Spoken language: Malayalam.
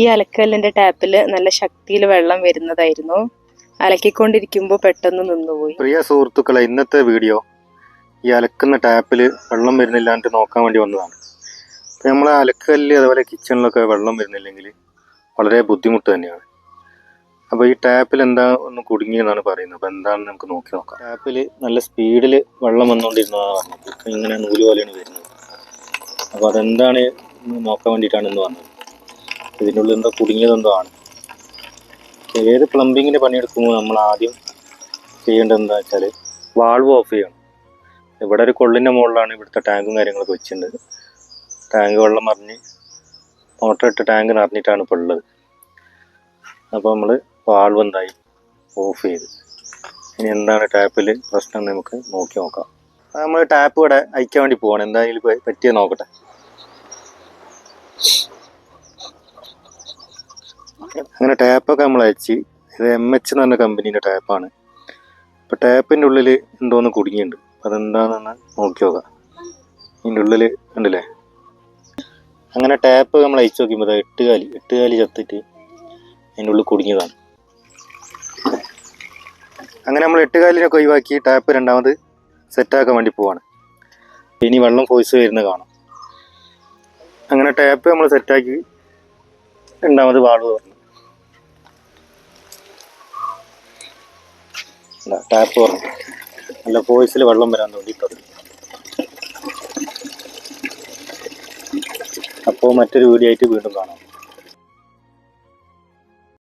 ഈ അലക്കല്ലിന്റെ ടാപ്പിൽ നല്ല ശക്തിയിൽ വെള്ളം വരുന്നതായിരുന്നു. അലക്കിക്കൊണ്ടിരിക്കുമ്പോൾ പെട്ടെന്ന് നിന്നുപോയി. പ്രിയ സുഹൃത്തുക്കളെ ഇന്നത്തെ വീഡിയോ ഈ അലക്കുന്ന ടാപ്പിൽ വെള്ളം വരുന്നില്ലാണ്ട് നോക്കാൻ വേണ്ടി വന്നതാണ്. ഇപ്പം നമ്മൾ അലക്കല്ല് അതുപോലെ കിച്ചണിലൊക്കെ വെള്ളം വരുന്നില്ലെങ്കിൽ വളരെ ബുദ്ധിമുട്ട് തന്നെയാണ്. അപ്പോൾ ഈ ടാപ്പിൽ എന്താ ഒന്ന് കുടുങ്ങിയെന്നാണ് പറയുന്നത്. അപ്പോൾ എന്താണെന്ന് നമുക്ക് നോക്കി നോക്കാം. ടാപ്പിൽ നല്ല സ്പീഡിൽ വെള്ളം വന്നുകൊണ്ടിരുന്നതാണ് പറഞ്ഞത്. ഇപ്പം ഇങ്ങനെ നൂൽ പോലെയാണ് വരുന്നത്. അപ്പോൾ അതെന്താണ് നോക്കാൻ വേണ്ടിയിട്ടാണ് എന്ന് വന്നത്? ഇതിന്റെ ഉള്ളിൽ എന്തോ കുടുങ്ങിയതെന്തോ ആണ്. ഏത് പ്ലംബിങ്ങിന്റെ പണിയെടുക്കുമ്പോൾ നമ്മൾ ആദ്യം ചെയ്യേണ്ടത് എന്താ വെച്ചാൽ വാൾവ് ഓഫ് ചെയ്യണം. ഇവിടെ ഒരു കൊള്ളിന്റെ മുകളിലാണ് ഇവിടുത്തെ ടാങ്കും കാര്യങ്ങളൊക്കെ വെച്ചിട്ടുണ്ട്. ടാങ്ക് വെള്ളം മറിഞ്ഞ് മോട്ടർ ഇട്ട് ടാങ്ക് നിറഞ്ഞിട്ടാണ് ഇപ്പോൾ ഉള്ളത്. അപ്പോൾ നമ്മൾ വാൾവ് എന്തായി? ഓഫ് ചെയ്ത്. ഇനി എന്താണ് ടാപ്പിൽ പ്രശ്നം എന്ന് നമുക്ക് നോക്കി നോക്കാം. നമ്മൾ ടാപ്പ് ഇവിടെ അയക്കാൻ വേണ്ടി പോവാണ്. എന്തായാലും പറ്റിയത് നോക്കട്ടെ. അങ്ങനെ ടാപ്പൊക്കെ നമ്മൾ അയച്ച്. ഇത് എം എച്ച് എന്ന് പറഞ്ഞ കമ്പനീന്റെ ടാപ്പാണ്. അപ്പോൾ ടാപ്പിന്റെ ഉള്ളിൽ എന്തോന്ന് കുടുങ്ങിയിട്ടുണ്ട് അതെന്താണെന്ന് നോക്കി നോക്കാം. ഇതിന്റെ ഉള്ളിൽ ഉണ്ടല്ലേ അങ്ങനെ ടാപ്പ് നമ്മൾ അയച്ചു നോക്കുമ്പോൾ കാലി. എട്ടുകാലി ചത്തിട്ട് അതിന്റെ ഉള്ളിൽ കുടുങ്ങിയതാണ്. അങ്ങനെ നമ്മൾ എട്ടുകാലിനൊക്കെ ഒഴിവാക്കി ടാപ്പ് രണ്ടാമത് സെറ്റാക്കാൻ വേണ്ടി പോവാണ്. ഇനി വെള്ളം ഫോഴ്സ് വരുന്നത് കാണാം. അങ്ങനെ ടാപ്പ് നമ്മൾ സെറ്റാക്കി രണ്ടാമത് വാളു തുറന്നു. ടാപ്പ് തുറന്നു നല്ല ഫോഴ്സിൽ വെള്ളം വരാൻ തോന്നിയിട്ടത് അപ്പോൾ മറ്റൊരു വീഡിയോ ആയിട്ട് വീണ്ടും കാണാം.